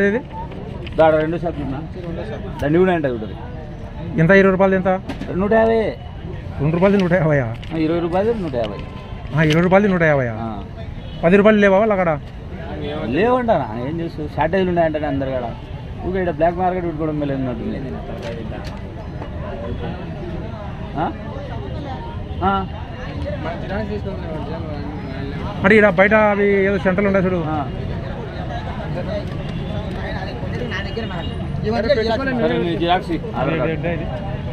ఇది దాడ రెండు ఉన్నా. దండి కూడా ఉంటుంది ఉంటుంది ఎంత? ఇరవై రూపాయలు ఎంత? నూట యాభై. రెండు రూపాయలు నూట యాభైయా? ఆ, ఇరవై రూపాయలు నూట యాభై. ఇరవై రూపాయలు నూట యాభైయా? ఆ. పది రూపాయలు లేవా వాళ్ళు అక్కడ లేవంట ఏం చేస్తూ? షార్టేజ్లు ఉన్నాయంటే అందరు కాడ. ఊకే ఇక్కడ బ్లాక్ మార్కెట్ పెట్టుకోవడం ಮೇಲೆ ఉన్నట్టుంది? మరి ఇక్కడ బయట అవి ఏదో సెంటర్లు ఉన్నాయి చూడు.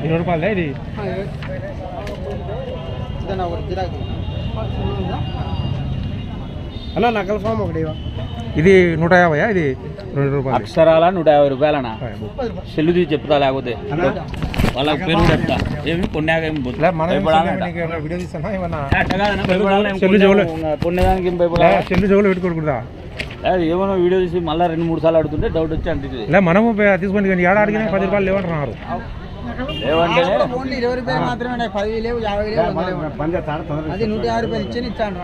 ఇరవై రూపాయలే ఇది. అన్న నకల్ ఫామ్ ఒకటి. ఇది నూట యాభైయా ఇది రెండు రూపాయలు. అక్షరాల నూట యాభై రూపాయలనా? సెల్లు తీసి చెప్తా లేకపోతే. వాళ్ళకి పేరు చెప్తా. ఏమి? ఏం భయపడాలంట. చెల్లి చెవులు పెట్టుకోకూడదా? లేదు, ఏమన్నా వీడియో తీసి మళ్ళీ రెండు మూడు సార్లు అడుగుతుంటే డౌట్ వచ్చి అంటుంది. లే మనము తీసుకొని కానీ ఏడ అడిగినా పది రూపాయలు లేవంటున్నారు. అది నూట యాభై రూపాయలు ఇచ్చి ఇచ్చాను.